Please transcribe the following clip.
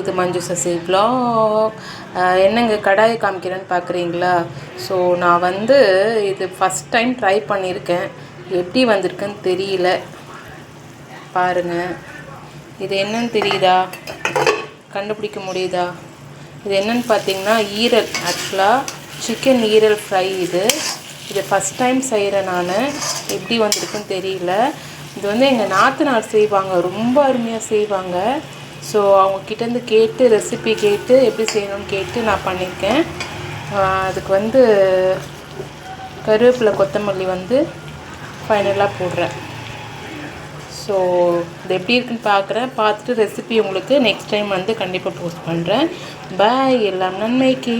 இது மஞ்சு சசி ப்ளாக் என்னங்க கடாயை காமிக்கிறேன்னு பார்க்குறீங்களா? ஸோ நான் வந்து இது ஃபஸ்ட் டைம் ட்ரை பண்ணியிருக்கேன். எப்படி வந்திருக்குன்னு தெரியல. பாருங்கள் இது என்னன்னு தெரியுதா? கண்டுபிடிக்க முடியுதா? இது என்னன்னு பார்த்தீங்கன்னா ஈரல். ஆக்சுவலாக சிக்கன் ஈரல் ஃப்ரை இது. இது ஃபஸ்ட் டைம் செய்கிறேன் நான். எப்படி வந்திருக்குன்னு தெரியல. இது வந்து எங்கள் நாத்தனார் செய்வாங்க. ரொம்ப அருமையாக செய்வாங்க. ஸோ அவங்க கிட்டேருந்து கேட்டு ரெசிபி கேட்டு எப்படி செய்யணும்னு கேட்டு நான் பண்ணியிருக்கேன். அதுக்கு வந்து கருவேப்பிலை கொத்தமல்லி வந்து ஃபைனலாக போடுறேன். ஸோ இது எப்படி இருக்குன்னு பார்க்குறேன். பார்த்துட்டு ரெசிபி உங்களுக்கு நெக்ஸ்ட் டைம் வந்து கண்டிப்பாக போஸ்ட் பண்ணுறேன் பாய் எல்லாம் நன்மைக்கு.